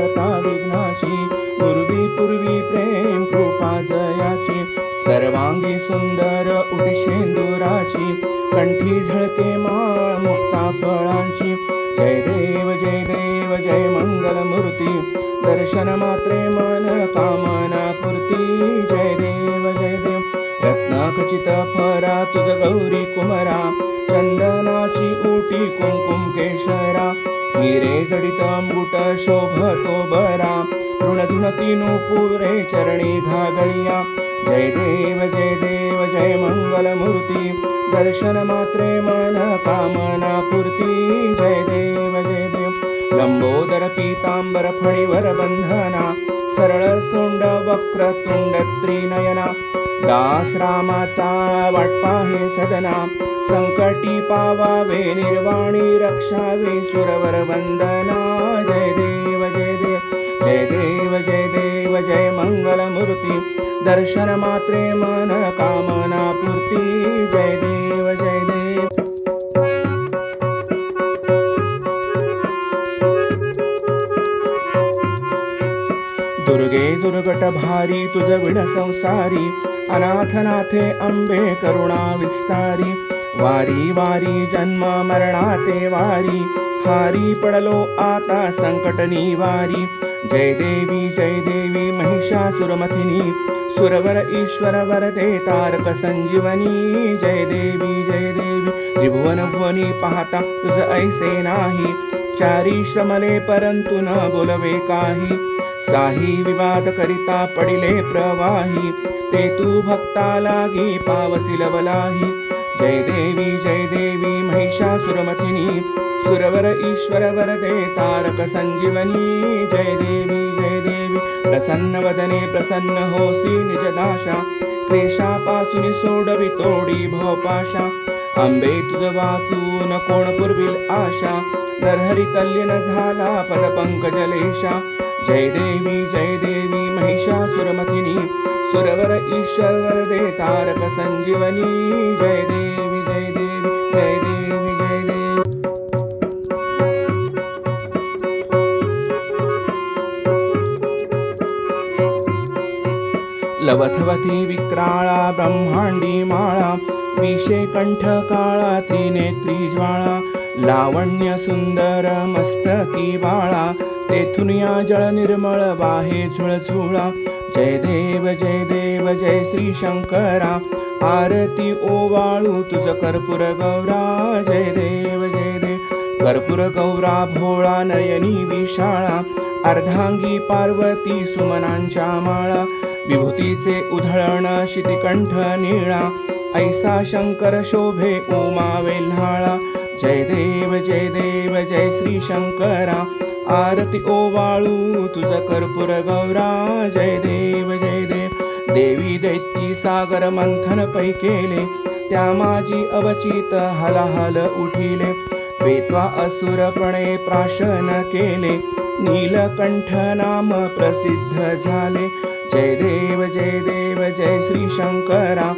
हरता विघ्नाची पूर्वी पूर्वी प्रेम कृपा जयाची सर्वांगी सुंदर उठी कंठी झळके माळ मुक्ता फळांची. जय देव जय देव जय मंगल मूर्ती दर्शन मात्रे मन कामना पूर्ती. जय देव जय देव रत्नाखचित फरा तुझ गौरी कुमरा चंदनाची ओटी कुमकुम केशरा. हिरे जडित अंबुट शोभतो बरा. ऋणधुनती नुपुरे चरणी घागळिया जय देव जय देव जय मंगलमूर्ती. दर्शन मात्रे मन कामना पूर्ती. जय देव जय देव. लंबोदर पीतांबर फणीवर बंधना. सरळ सोंड वक्र तुंड त्रिनयना. दास रामाचा वाटपा हे सदना. संकटी पावावे निर्वाणी रक्षावे सुरवर वंदना. जय देव जय देव जय देव जय देव जय मंगलमूर्ती. दर्शन मात्रे मन कामना पूर्ती. जय देव जय देव. तुझ विण संसारी अनाथनाथे अंबे करुणा विस्तारी वारी वारी जन्म मरणाते वारी हारी पडलो आता संकट निवारी. जय देवी जय देवी महिषासुरमथिनी सुरवर ईश्वर वरदे तारक संजीवनी. जय देवी जय देवी त्रिभुवन भुवनी पाहता तुझ ऐसे नाही. चारी श्रमले परंतु न बोलवे काही. साही विवाद करिता पडिले प्रवाही ते तू भक्ता लागी पावसी लवलाही जय देवी जय देवी महिषासुरमथिनी सुरवर ईश्वर वरदे तारक संजीवनी. जय देवी जय देवी प्रसन्न वदने प्रसन्न होसी निजदाशा क्लेशापासून सोडवी तोडी भवपाशा. आंबे तुझ वाचून कोण पुरविल आशा. नरहरी तल्लीन झाला पदपंकजलेशा. जय देवी जय देवी महिषासुरमथिनी सुरवर ईश्वर दे तारक संजीवनी। जय देवी जय देवी जय देवी जय देवी। लवथवती विक्राळा ब्रह्मांडी माळा विषे कंठ काळा त्रिनेत्री ज्वाळा लावण्य सुंदर मस्तकी बाळा तेथून या जळ निर्मळ वाहे झुळझुळा जय देव जय देव जय श्री शंकरा आरती ओवाळू तुझ कर्पूर गौरा. जय देव जय देव कर्पूर गौरा भोळा नयनी विशाळा अर्धांगी पार्वती सुमनांच्या माळा विभूतीचे उधळण शितिकंठ निळा ऐसा शंकर शोभे उमा वेल्हाळा जय देव जय देव जय श्री शंकरा आरती ओवाळू तुझ कर्पूर गौरा जय देव जय देव देवी दैत्य सागर मंथन पै केले त्या माझी अवचित हलाहल उठिले वेत्वा असुरपणे प्राशन केले नीलकंठ नाम प्रसिद्ध झाले जय देव जय देव जय श्री शंकरा.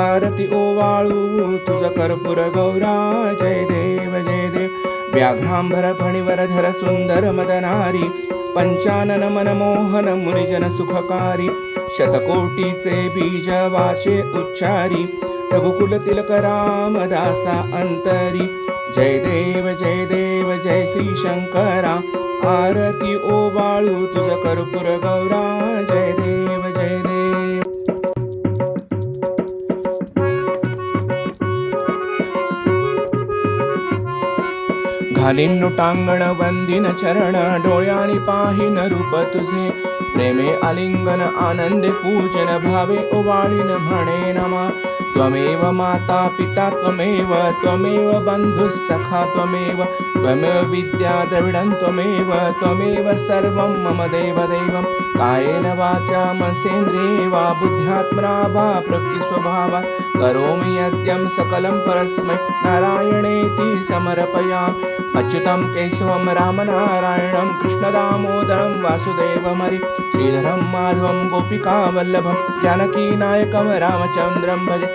आरती ओवाळू तुझ कर्पूर गौरा. जय देव जय देव. व्याघ्रांबर फणिवरधर सुंदर मदनारी. पंचानन मनमोहन मुनिजन सुखकारी. शतकोटीचे बीज वाचे उच्चारी. रघुकुल तिलक रामदासा अंतरी. जय देव जय देव जय श्री शंकरा. आरती ओ बाळू तुझ कर्पूर गौरा. जय देव जय देव. घालीन टांगण वंदिन चरण डोळ्यानी पाहिन रूप तुझे. प्रेमे आलिंगन आनंदे पूजन भावे ओवाळीन म्हणे नमा. त्वमेव माता पिता त्वमेव त्वमेव बन्धुः सखा त्वमेव त्वमेव विद्या द्रविडं त्वमेव त्वमेव सर्वं मम देवदेवं। कायेन वाचा मनसेन्द्रिये वा बुद्ध्यात्मना वा प्रकृतिस्वभावात् करोमि यद्यं सकलं परस्मै नारायणेति समर्पयामि। अच्युतं केशवं रामनारायणं कृष्णदामोदरं वासुदेवमरि श्रीधरं माधवं गोपिकावल्लभं जानकीनायकं रामचन्द्रं भजे